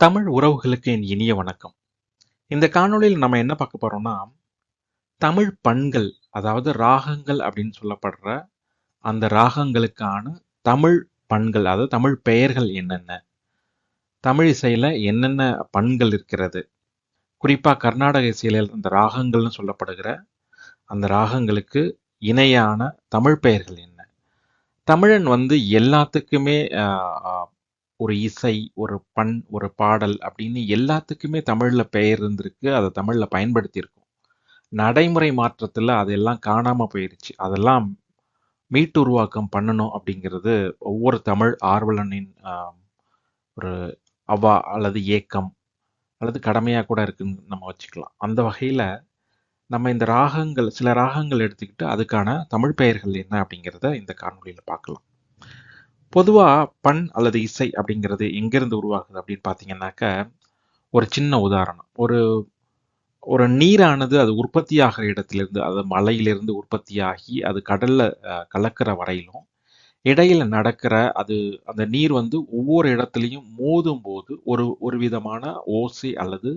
தமிழ் உறவுகளுக்கு என் இனிய வணக்கம். இந்த காணொலியில் நம்ம என்ன பார்க்க போறோம்னா, தமிழ் பண்கள், அதாவது ராகங்கள் அப்படின்னு சொல்லப்படுற அந்த ராகங்களுக்கான தமிழ் பண்கள், அதாவது தமிழ் பெயர்கள் என்னென்ன? தமிழ் இசையில என்னென்ன பண்கள் இருக்கிறது? குறிப்பா கர்நாடக இசையில அந்த ராகங்கள்னு சொல்லப்படுகிற அந்த ராகங்களுக்கு இணையான தமிழ் பெயர்கள் என்ன? தமிழன் வந்து எல்லாத்துக்குமே ஒரு இசை, ஒரு பண், ஒரு பாடல் அப்படின்னு எல்லாத்துக்குமே தமிழில் பெயர் இருந்திருக்கு. அதை தமிழில் பயன்படுத்தியிருக்கோம். நடைமுறை மாற்றத்தில் அதெல்லாம் காணாமல் போயிடுச்சு அதெல்லாம் மீட்டுருவாக்கம் பண்ணணும் அப்படிங்கிறது ஒவ்வொரு தமிழ் ஆர்வலனின் ஒரு அவா அல்லது ஏக்கம் அல்லது கடமையாக கூட இருக்குன்னு நம்ம வச்சுக்கலாம். அந்த வகையில் நம்ம இந்த ராகங்கள் சில ராகங்கள் எடுத்துக்கிட்டு அதுக்கான தமிழ் பெயர்கள் என்ன அப்படிங்கிறத இந்த காணொலியில் பார்க்கலாம். பொதுவாக பண் அல்லது இசை அப்படிங்கிறது எங்கேருந்து உருவாகுது அப்படின்னு பார்த்தீங்கன்னாக்க, ஒரு சின்ன உதாரணம். ஒரு ஒரு நீரானது அது உற்பத்தியாகிற இடத்திலிருந்து, அது மலையிலிருந்து உற்பத்தியாகி அது கடலில் கலக்கிற வரையிலும், இடையில நடக்கிற அது அந்த நீர் வந்து ஒவ்வொரு இடத்துலையும் மோதும் போது ஒரு ஒரு விதமான ஓசை அல்லது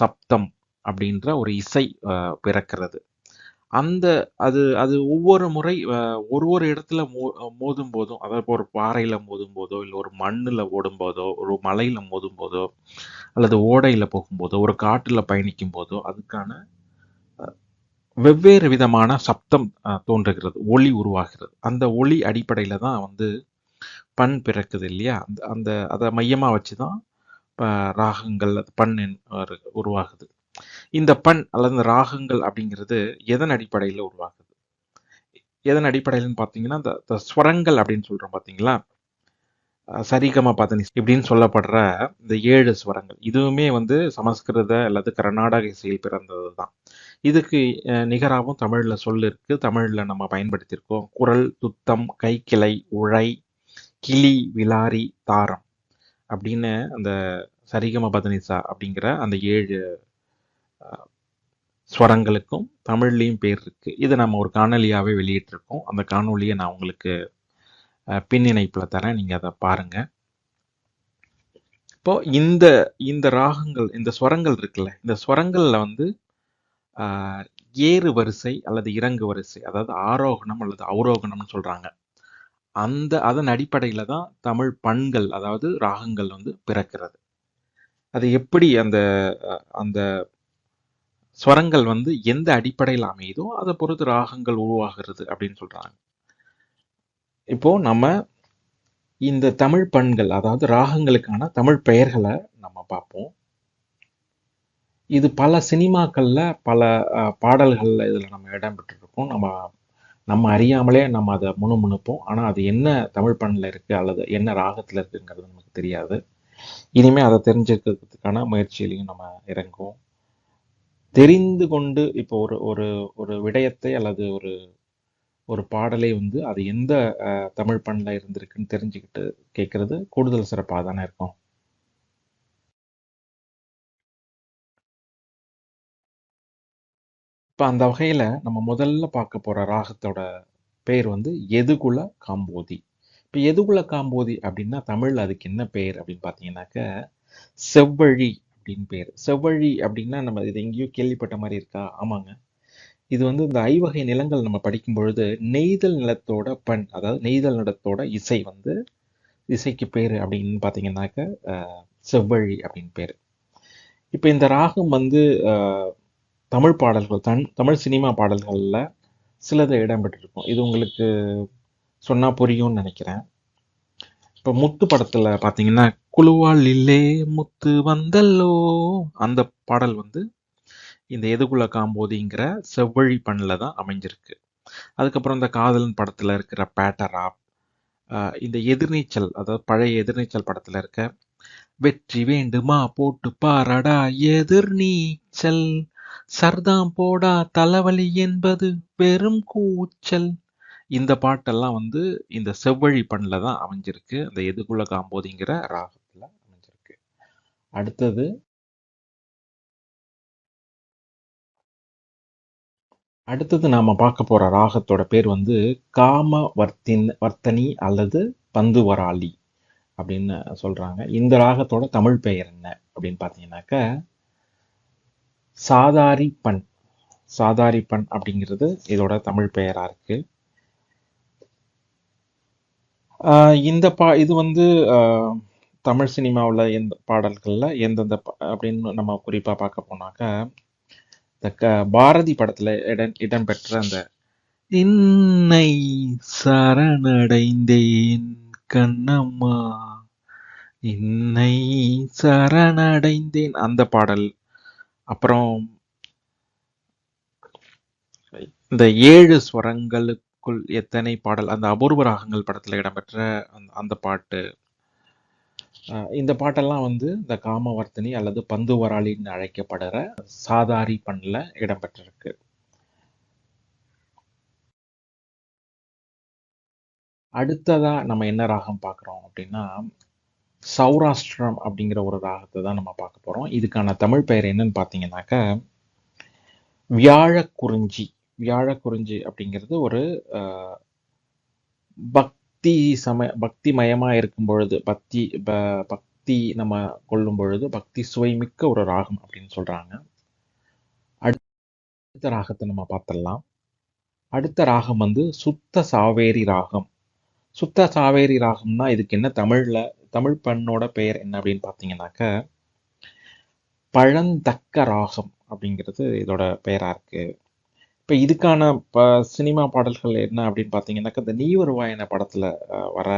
சப்தம் அப்படின்ற ஒரு இசை பிறக்கிறது. அந்த அது அது ஒவ்வொரு முறை ஒரு ஒரு இடத்துல மோ மோதும் போதும், அதாவது ஒரு பாறையில மோதும்போதோ, இல்லை ஒரு மண்ணுல ஓடும்போதோ, ஒரு மலையில மோதும்போதோ, அல்லது ஓடையில போகும்போதோ, ஒரு காட்டில் பயணிக்கும் போதோ, அதுக்கான வெவ்வேறு விதமான சப்தம் தோன்றுகிறது. ஒளி உருவாகிறது. அந்த ஒளி அடிப்படையில தான் வந்து பண் பிறக்குது இல்லையா? அந்த அந்த அதை மையமா வச்சு தான் ப ராகங்கள், பண் உருவாகுது. இந்த பண் அல்லது இந்த ராகங்கள் அப்படிங்கிறது எதன் அடிப்படையில் உருவாகுது? எதன் அடிப்படையில்னு பார்த்தீங்கன்னா, இந்த ஸ்வரங்கள் அப்படின்னு சொல்கிறோம் பார்த்தீங்களா? சரிகமா சரிகம பதனி இப்படின்னு சொல்லப்படுற இந்த ஏழு ஸ்வரங்கள். இதுவுமே வந்து சமஸ்கிருத அல்லது கர்நாடக இசையில் பிறந்தது தான். இதுக்கு நிகராகவும் தமிழில் சொல் இருக்கு. தமிழில் நம்ம பயன்படுத்தியிருக்கோம். குரல், துத்தம், கைக்கிளை, உழை, கிளி, விலாரி, தாரம் அப்படின்னு அந்த சரிகம பதனிசா அப்படிங்கிற அந்த ஏழு ஸ்வரங்களுக்கும் தமிழ்லயும் பேர் இருக்கு. இதை நம்ம ஒரு காணொளியாவே வெளியிட்டிருக்கோம். அந்த காணொலியை நான் உங்களுக்கு அ பின் இணைப்புல தரேன். நீங்க அதை பாருங்க. இப்போ இந்த இந்த ராகங்கள், இந்த ஸ்வரங்கள் இருக்குல்ல, இந்த ஸ்வரங்கள்ல வந்து ஏறு வரிசை அல்லது இறங்கு வரிசை, அதாவது ஆரோகணம் அல்லது அவரோகணம்னு சொல்றாங்க. அந்த அதன் அடிப்படையில் தான் தமிழ் பண்கள், அதாவது ராகங்கள் வந்து பிறக்கிறது. அது எப்படி அந்த அந்த ஸ்வரங்கள் வந்து எந்த அடிப்படையில அமையுதோ, அதை பொறுத்து ராகங்கள் உருவாகிறது அப்படின்னு சொல்றாங்க. இப்போ நம்ம இந்த தமிழ் பண்கள், அதாவது ராகங்களுக்கான தமிழ் பெயர்களை நம்ம பார்ப்போம். இது பல சினிமாக்கள்ல, பல அ, பாடல்கள்ல இதுல நம்ம இடம்பெற்றிருக்கோம் நம்ம நம்ம அறியாமலே நம்ம அதை முணுமுணுப்போம். ஆனா அது என்ன தமிழ் பண்ல இருக்கு அல்லது என்ன ராகத்துல இருக்குங்கிறது நமக்கு தெரியாது. இனிமே அதை தெரிஞ்சுக்கிறதுக்கான முயற்சியிலையும் நம்ம இறங்குவோம். தெரிந்து கொண்டு இப்போ ஒரு ஒரு ஒரு விடயத்தை அல்லது ஒரு ஒரு பாடலை வந்து அது எந்த தமிழ் பண்ல இருந்திருக்குன்னு தெரிஞ்சுக்கிட்டு கேட்கறது கூடுதல் சிறப்பாக தானே இருக்கும். இப்ப அந்த வகையில நம்ம முதல்ல பார்க்க போற ராகத்தோட பேர் வந்து எதுகுல காம்போதி. இப்ப எதுகுல காம்போதி அப்படின்னா தமிழ்ல அதுக்கு என்ன பெயர் அப்படின்னு பார்த்தீங்கன்னாக்க, செவ்வழி அப்படின்னு பேர் செவ்வழி அப்படின்னா நம்ம இது எங்கேயோ கேள்விப்பட்ட மாதிரி இருக்கா? ஆமாங்க. இது வந்து இந்த ஐவகை நிலங்கள் நம்ம படிக்கும் பொழுது நெய்தல் நிலத்தோட பண், அதாவது நெய்தல் நிலத்தோட இசை வந்து இசைக்கு பேரு அப்படின்னு பார்த்தீங்கன்னாக்க, செவ்வழி அப்படின்னு பேரு. இப்ப இந்த ராகம் வந்து தமிழ் பாடல்கள், தன் தமிழ் சினிமா பாடல்கள்ல சிலது இடம்பெற்றிருக்கும். இது உங்களுக்கு சொன்னா புரியும்னு நினைக்கிறேன். இப்ப முத்து படத்துல பார்த்தீங்கன்னா, "குழுவாலிலே முத்து வந்தல்லோ" அந்த பாடல் வந்து இந்த எதுகுல காம்போதிங்கிற செவ்வழி பண்ணில் தான் அமைஞ்சிருக்கு. அதுக்கப்புறம் இந்த காதலன் படத்துல இருக்கிற பேட்டரா, இந்த எதிர்நீச்சல், அதாவது பழைய எதிர்நீச்சல் படத்துல இருக்க வெற்றி வேண்டுமா போட்டு பாரடா எதிர்நீச்சல் சர்தாம் போடா தலைவலி என்பது வெறும் கூச்சல் இந்த பாட்டெல்லாம் வந்து இந்த செவ்வழி பண்ணில் தான் அமைஞ்சிருக்கு. அந்த எதுகுல காம்போதிங்கிற ராகம் அடுத்தது அடுத்தது நாம பார்க்க போற ராகத்தோட பேர் வந்து காம வர்த்தின் வர்த்தனி அல்லது பந்துவராளி அப்படின்னு சொல்றாங்க. இந்த ராகத்தோட தமிழ் பெயர் என்ன அப்படின்னு பார்த்தீங்கன்னாக்க சாதாரி பண் சாதாரி பண் அப்படிங்கிறது இதோட தமிழ் பெயரா இருக்கு. ஆஹ் இந்த பா இது வந்து ஆஹ் தமிழ் சினிமாவில் எந்த பாடல்கள்ல எந்தெந்த அப்படின்னு நம்ம குறிப்பா பார்க்க போனாக்க இந்த க- பாரதி படத்துல இடம் இடம்பெற்ற அந்த இன்னை சரணடைந்தேன் கண்ணம்மா இன்னை சரணடைந்தேன் அந்த பாடல். அப்புறம் இந்த ஏழு ஸ்வரங்களுக்குள் எத்தனை பாடல் அந்த அபூர்வ ராகங்கள் படத்துல இடம்பெற்ற அந்த அந்த பாட்டு. இந்த பாட்டெல்லாம் வந்து இந்த காமவர்த்தினி அல்லது பந்துவராளின்னு அழைக்கப்படுற சாதாரி பண்ணில் இடம்பெற்றிருக்கு. அடுத்ததா நம்ம என்ன ராகம் பார்க்குறோம் அப்படின்னா சௌராஷ்டிரம் அப்படிங்கிற ஒரு ராகத்தை தான் நம்ம பார்க்க போறோம். இதுக்கான தமிழ் பெயர் என்னன்னு பார்த்தீங்கன்னாக்க வியாழக்குறிஞ்சி. வியாழக்குறிஞ்சி அப்படிங்கிறது ஒரு பக் பக்தி சமய பக்தி மயமா இருக்கும் பொழுது பக்தி ப- பக்தி நம்ம கொள்ளும் பொழுது பக்தி சுவைமிக்க ஒரு ராகம் அப்படின்னு சொல்றாங்க. அடுத்த ராகத்தை நம்ம பார்த்துடலாம். அடுத்த ராகம் வந்து சுத்த சாவேரி ராகம். சுத்த சாவேரி ராகம்னா இதுக்கு என்ன தமிழ்ல தமிழ் பண்ணோட பெயர் என்ன அப்படின்னு பார்த்தீங்கன்னாக்க பழந்தக்க ராகம் அப்படிங்கிறது இதோட பெயரா இருக்கு. இப்போ இதுக்கான ப சினிமா பாடல்கள் என்ன அப்படின்னு பார்த்தீங்கன்னாக்க இந்த நீ வருவாயன படத்துல அஹ், வர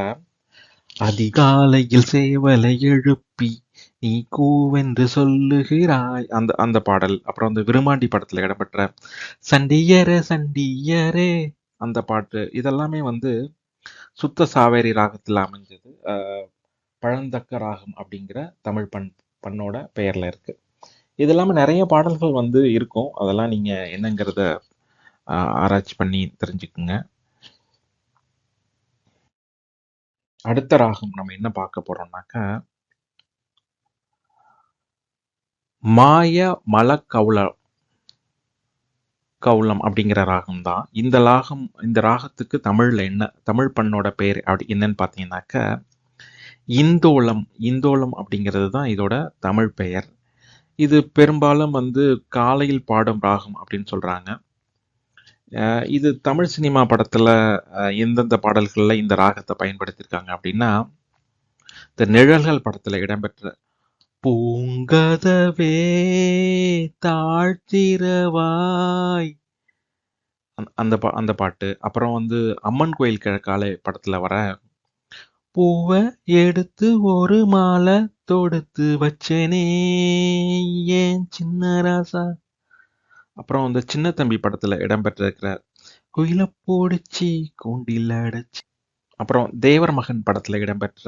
அதிகாலையில் சேவலை எழுப்பி நீ கூவென்று சொல்லுகிறாய். அந்த அந்த பாடல். அப்புறம் அந்த விருமாண்டி படத்துல இடம்பெற்ற சண்டியரே சண்டியரே அந்த பாட்டு. இதெல்லாமே வந்து சுத்த சாவேரி ராகத்தில் அமைஞ்சது. பழந்தக்க ராகம் அப்படிங்கிற தமிழ் பண் பண்ணோட பெயர்ல இருக்கு. இது இல்லாம நிறைய பாடல்கள் வந்து இருக்கும். அதெல்லாம் நீங்க என்னங்கிறத ஆராய்ச்சி பண்ணி தெரிஞ்சுக்குங்க. அடுத்த ராகம் நம்ம என்ன பார்க்க போறோம்னாக்க மாய மல கவுளம் அப்படிங்கிற ராகம் தான். இந்த ராகம் இந்த ராகத்துக்கு தமிழ்ல என்ன தமிழ் பண்ணோட பெயர் அப்படி என்னன்னு பார்த்தீங்கன்னாக்க இந்தோளம் இந்தோளம் அப்படிங்கிறது தான் இதோட தமிழ் பெயர். இது பெரும்பாலும் வந்து காலையில் பாடும் ராகம் அப்படின்னு சொல்றாங்க. இது தமிழ் சினிமா படத்துல எந்தெந்த பாடல்கள்ல இந்த ராகத்தை பயன்படுத்தியிருக்காங்க அப்படின்னா இந்த நிழல்கள் படத்துல இடம்பெற்ற பூங்கதவே தாழ்த்திரவாய் அந்த அந்த பா அந்த பாட்டு. அப்புறம் வந்து அம்மன் கோயில் கிழக்காலை படத்துல வர பூவை எடுத்து ஒரு மாலை தொடுத்து வச்சேனே ஏன் சின்ன ராசா அப்புறம் இந்த சின்ன தம்பி படத்துல இடம்பெற்றிருக்கிற குயில போடிச்சி கூண்டில் அடைச்சி. அப்புறம் தேவர் மகன் படத்துல இடம்பெற்ற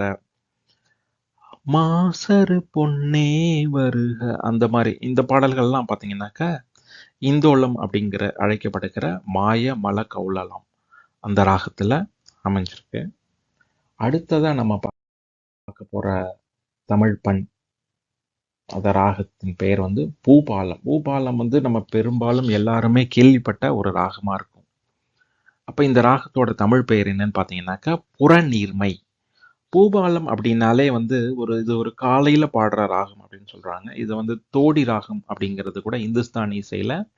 மாசரு பொன்னே வருக அந்த மாதிரி இந்த பாடல்கள்லாம் பார்த்தீங்கன்னாக்கா இந்தோளம் அப்படிங்கிற அழைக்கப்படுகிற மாய மல கௌலலம் அந்த ராகத்துல அமைஞ்சிருக்கு. அடுத்ததா நம்ம பார்க்க போற தமிழ் பண் அந்த ராகத்தின் பெயர் வந்து பூபாலம். பூபாலம் வந்து நம்ம பெரும்பாலும் எல்லாருமே கேள்விப்பட்ட ஒரு ராகமா இருக்கும். அப்ப இந்த ராகத்தோட தமிழ் பெயர் என்னன்னு பார்த்தீங்கன்னாக்கா புறநீர்மை. பூபாலம் அப்படின்னாலே வந்து ஒரு இது ஒரு காலையில பாடுற ராகம் அப்படின்னு சொல்றாங்க. இது வந்து தோடி ராகம் அப்படிங்கிறது கூட இந்துஸ்தானி இசையில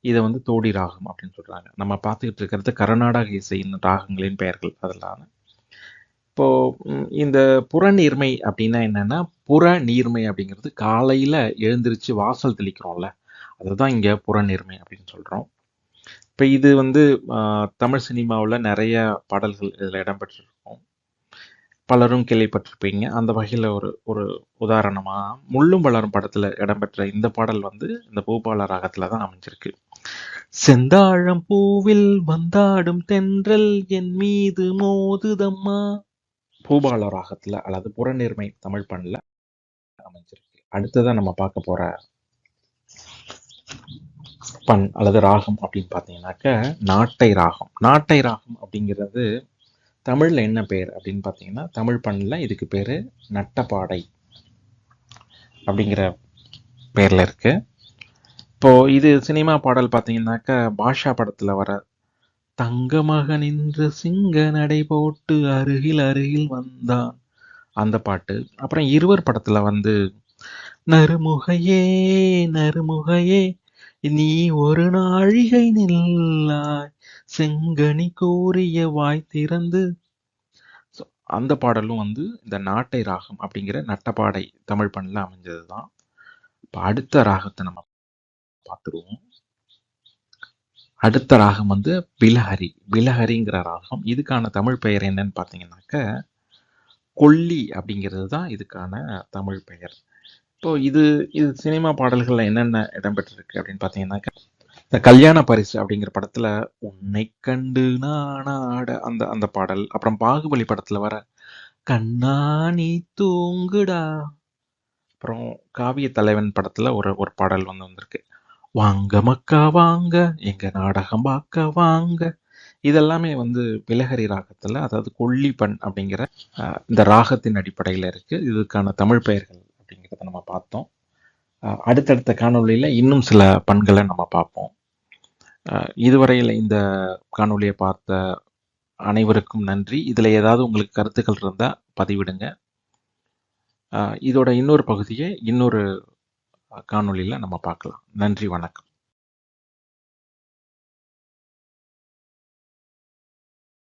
இதை வந்து தோடி ராகம் அப்படின்னு சொல்றாங்க. நம்ம பார்த்துக்கிட்டு இருக்கிறது கர்நாடக இசையின் ராகங்களின் பெயர்கள் அதெல்லாம். இப்போ இந்த புறநீர்மை அப்படின்னா என்னன்னா புற நீர்மை அப்படிங்கிறது காலையில எழுந்திருச்சு வாசல் தெளிக்கிறோம்ல அதுதான் இங்க புறநீர்மை அப்படின்னு சொல்றோம். இப்போ இது வந்து ஆஹ், தமிழ் சினிமாவில் நிறைய பாடல்கள் இதில் இடம்பெற்றிருக்கும். பலரும் கேள்விப்பட்டிருப்பீங்க. அந்த வகையில் ஒரு ஒரு உதாரணமா முள்ளும் வளரும் படத்துல இடம்பெற்ற இந்த பாடல் வந்து இந்த பூபால ராகத்தில் தான் அமைஞ்சிருக்கு. செந்தாழம் பூவில் வந்தாடும் தென்றல் என் மீது மோதுதம்மா பூபால ராகத்துல அல்லது புறநீர்மை தமிழ் பண்ல அமைஞ்சிருக்கு. அடுத்ததான் நம்ம பார்க்க போற பண் அல்லது ராகம் அப்படின்னு பார்த்தீங்கன்னாக்க நாட்டை ராகம். நாட்டை ராகம் அப்படிங்கிறது தமிழ்ல என்ன பேர் அப்படின்னு பார்த்தீங்கன்னா தமிழ் பண்ணில் இதுக்கு பேர் நட்டப்பாடை அப்படிங்கிற பேர்ல இருக்கு. இப்போ இது சினிமா பாடல் பார்த்தீங்கன்னாக்க பாஷா படத்தில் வர தங்க மகன் சிங்க நடை போட்டு அருகில் அருகில் வந்தான். அந்த பாட்டு. அப்புறம் இருவர் படத்துல வந்து நறுமுகையே நறுமுகையே நீ ஒரு நாழிகை நில்லாய். செங்கனி கூறிய வாய் திறந்து. அந்த பாடலும் வந்து இந்த நாட்டை ராகம் அப்படிங்கிற நட்டப்பாடை தமிழ் பண்ணில் அமைஞ்சது தான் இப்போ அடுத்த ராகத்தை நம்ம பார்த்துருவோம். அடுத்த ராகம் வந்து பிலஹரி பிலஹரிங்கிற ராகம். இதுக்கான தமிழ் பெயர் என்னன்னு பார்த்தீங்கன்னாக்க கொல்லி அப்படிங்கிறது தான் இதுக்கான தமிழ் பெயர். இப்போ இது இது சினிமா பாடல்களில் என்னென்ன இடம்பெற்றிருக்கு அப்படின்னு பார்த்தீங்கன்னாக்க இந்த கல்யாண பரிசு அப்படிங்கிற படத்தில் உன்னை கண்டு நானாட அந்த அந்த பாடல். அப்புறம் பாகுபலி படத்தில் வர கண்ணாணி தூங்குடா அப்புறம் காவிய தலைவன் படத்தில் ஒரு ஒரு பாடல் வந்து வந்திருக்கு. வாங்க மக்கா வாங்க எங்க நாடகம் பார்க்க வாங்க. இதெல்லாமே வந்து பிலகரி ராகத்துல அதாவது கொல்லிப்பண் அப்படிங்கிற இந்த ராகத்தின் அடிப்படையில் இருக்கு. இதுக்கான தமிழ் பெயர்கள் அப்படிங்கிறத நம்ம பார்த்தோம். அடுத்தடுத்த காணொலியில் இன்னும் சில பண்களை நம்ம பார்ப்போம். இதுவரையில் இந்த காணொலியை பார்த்த அனைவருக்கும் நன்றி. இதில் ஏதாவது உங்களுக்கு கருத்துக்கள் இருந்தால் பதிவிடுங்க. இதோட இன்னொரு பகுதியை இன்னொரு காணொலியில் நம்ம பார்க்கலாம். நன்றி வணக்கம்.